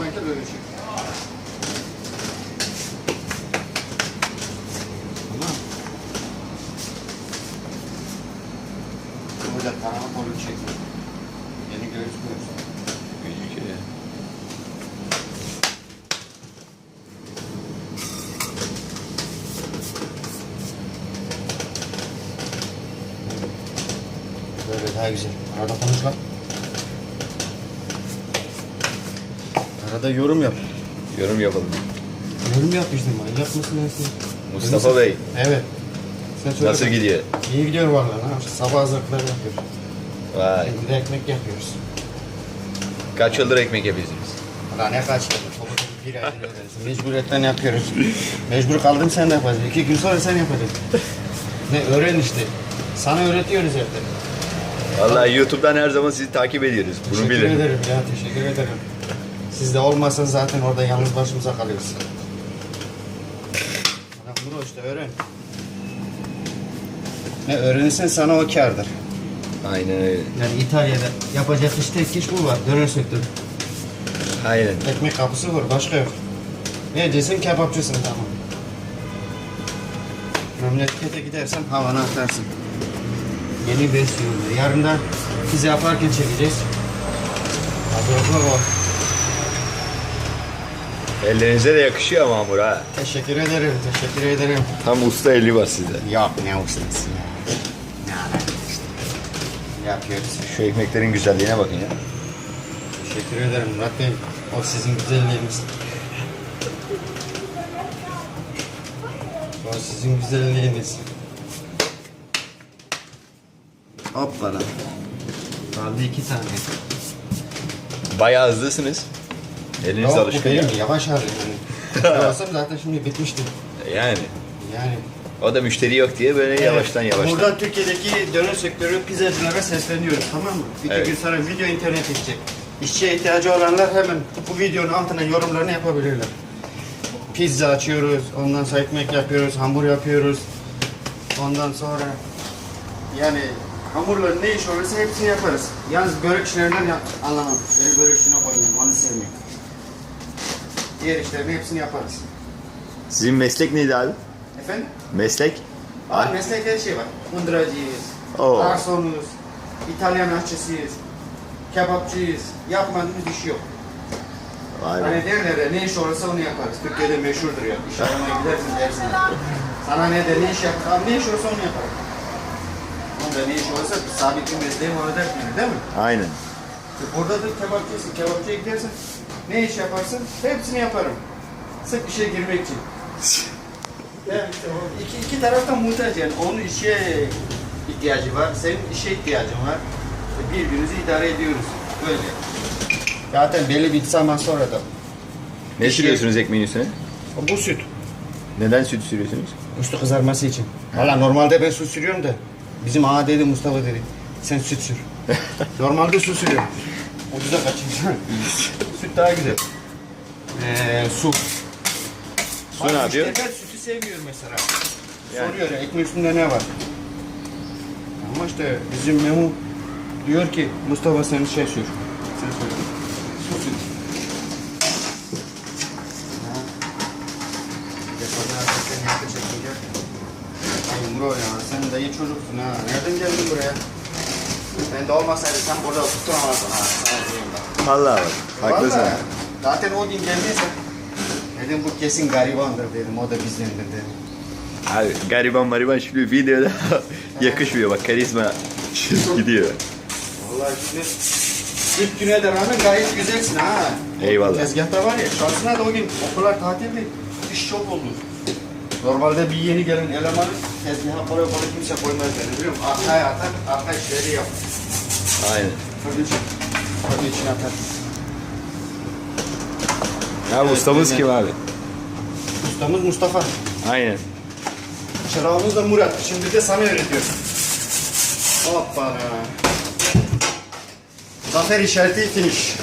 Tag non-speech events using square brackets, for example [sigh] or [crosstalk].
Böyle çek. Tamam. Burada tarama kolu çek. Yeni gözükmüyor. Gözüküyor. Böyle daha güzel. Arada konuş lan. Arada yorum yap. Yorum yapalım. Yorum yap işte manyak mısın nesin? Mustafa Bey Evet. Sen söyle. nasıl gidiyor? İyi gidiyor vallahi. Ha? Sabah hazırlıkları yapıyoruz. Vay. Bir de ekmek yapıyoruz. Kaç yıldır ekmek yapıyorsunuz? Valla ne kaç yıldır? Bir aydır. Mecburiyetten yapıyoruz. Mecbur kaldın sen de yapacaksın. İki gün sonra sen yapacaksın. ne öğren işte. Sana öğretiyoruz hep de. Vallahi YouTube'dan her zaman sizi takip ediyoruz. Bunu teşekkür bilin. ederim ya teşekkür ederim. Siz de olmasanız zaten orada yalnız başımıza kalıyoruz. Bunu işte öğren. Ne öğrenirsen sana o kârdır. Aynen öyle. Yani İtalya'da yapacak iş tek iş bu var. Döner sektörü. Aynen. Ekmek kapısı var. Başka yok. Ne diyeceksin kebapçısın tamam. Memlekete gidersen havana atarsın. Yeni versiyonu. Yarın da pizza yaparken çekeceğiz. Hazırlıklı o. Ellerinize de yakışıyor ama hamur ha. Teşekkür ederim, teşekkür ederim. Tam usta eli var sizde. Yok ne ustası ya. Ne işte. Yapıyoruz. Şu ekmeklerin güzelliğine bakın ya. Teşekkür ederim Murat Bey. O sizin güzelliğiniz. O sizin güzelliğiniz. Hoppala. Kaldı iki tane. Bayağı hızlısınız. Eliniz Yok alışkın ya. benim yavaş yani. Yavaşsam [laughs] zaten şimdi bitmişti. Yani. Yani. O da müşteri yok diye böyle yavaştan yavaştan. Buradan Türkiye'deki döner sektörü pizzacılara sesleniyoruz tamam mı? İki Evet. gün sonra video internet edecek. İşçiye ihtiyacı olanlar hemen bu videonun altına yorumlarını yapabilirler. Pizza açıyoruz, ondan sonra ekmek yapıyoruz, hamur yapıyoruz. Ondan sonra yani hamurların ne iş olursa hepsini yaparız. Yalnız börek işlerinden yap, anlamam. Beni börek işine koymayın, onu sevmiyorum. Diğer işlerin hepsini yaparız. Sizin meslek neydi abi? Efendim? Meslek? Var meslek her şey var. Mundıracıyız, Oo. garsonuz, İtalyan aşçısıyız, kebapçıyız. Yapmadığımız iş yok. Vay be. Hani derler ya, ne iş olursa onu yaparız. Türkiye'de meşhurdur ya. İş aramaya gidersin dersin. Sana ne de ne iş yapar, abi ne iş olursa onu yaparım. Onda ne iş olursa sabit bir mesleğim var der değil mi? Aynen. Burada da kebapçısın, kebapçıya gidersin. Ne iş yaparsın? Hepsini yaparım. Sırf işe girmek için. [laughs] Yani işte o iki, iki taraftan muhtaç yani. Onun işe ihtiyacı var, senin işe ihtiyacın var. İşte birbirimizi idare ediyoruz. Böyle. Zaten belli bir zaman sonra da. Ne İşi- sürüyorsunuz ekmeğin üstüne? Bu süt. Neden süt sürüyorsunuz? Üstü kızarması için. Valla normalde ben su sürüyorum da. Bizim ağa dedi Mustafa dedi. Sen süt sür. [laughs] normalde su sürüyorum. Ucuza kaçayım. süt daha güzel. Ee, su. Su ne yapıyor? müşteriler sütü sevmiyor mesela. Yani. Soruyor ya ekmeğin üstünde ne var? Ama işte bizim Memo diyor ki Mustafa sen şey sür. Sen söyle. Su çekince. Ay Muro ya sen iyi çocuksun ha. Nereden geldin buraya? Ben de olmasaydı sen burada oturtamazdın ha. Sana diyeyim bak. Vallahi bak. Haklısın. Vallahi. Zaten o gün geldiyse dedim bu kesin garibandır dedim. O da bizdendir dedim. Abi gariban mariban şimdi videoda [laughs] yakışmıyor bak karizma gidiyor. Vallahi şimdi ilk güne de rağmen gayet güzelsin ha. Eyvallah. Tezgahta var ya şansına da o gün okullar tatildi. İş çok oldu. Normalde bir yeni gelen elemanı tezgaha kolay kolay kimse koymaz beni biliyor musun? Arkaya atar, arka işleri yap. Aynen. Fırın için, fırın için atar. Abi Evet, ustamız aynen. kim abi? Ustamız Mustafa. Aynen. Çırağımız da Murat. Şimdi de sana öğretiyorum. Hoppala. Zafer işareti finish.